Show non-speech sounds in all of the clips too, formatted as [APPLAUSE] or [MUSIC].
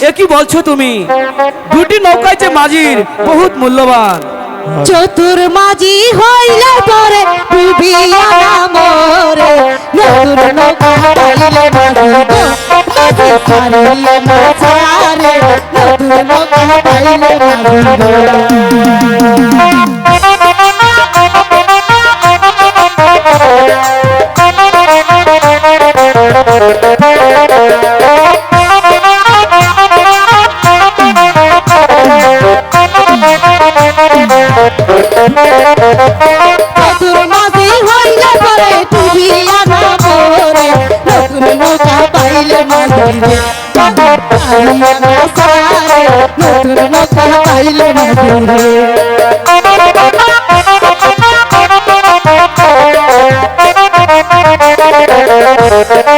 এ কি বলছো তুমি? দুটি নৌকায় যে মাঝির বহুত মূল্যবান। চতুর মাঝি হইলে পরে ডুবিয়া মরে। নতুন নৌকা পাইলে মাঝি মাঝি ছাড়িলে নতুন নৌকা পাইলে মাঝি [LAUGHS] [LAUGHS] নৌকা পাইলে মাছারে নতুন নৌকা পাইলে মাঝি বলো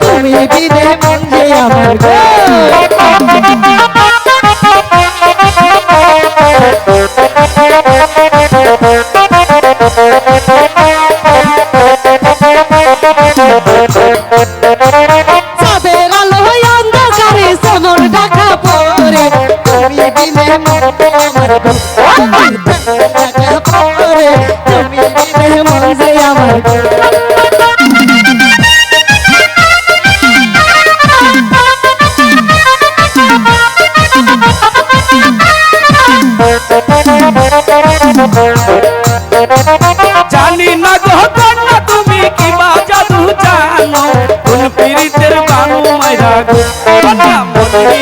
তুমি বিদে মন যে আমার চাঁদের আলো অন্ধকারে যেমন দেখা পড়ে তুমি বিদে আমার গো। দেখা তুমি বিদে মন যে আমার গো। জানি বানু মাইরা গো কন্যা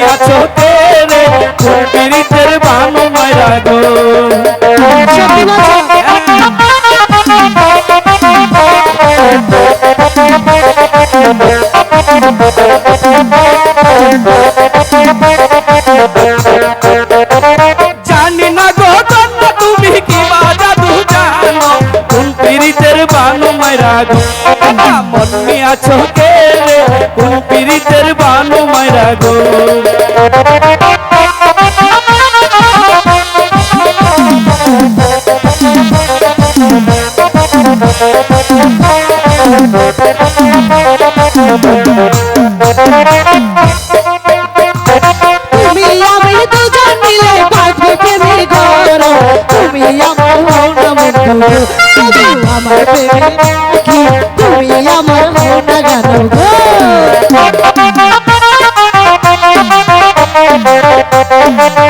আছো তেরে কোন পীড়িতের বানু জানি না গো তুমি কি বা জাদু জানো? আছো বানু গো। প্রেমের আমার হও না বন্ধু তবু আমার প্রেমে কি তুমি আমার হও না গো Música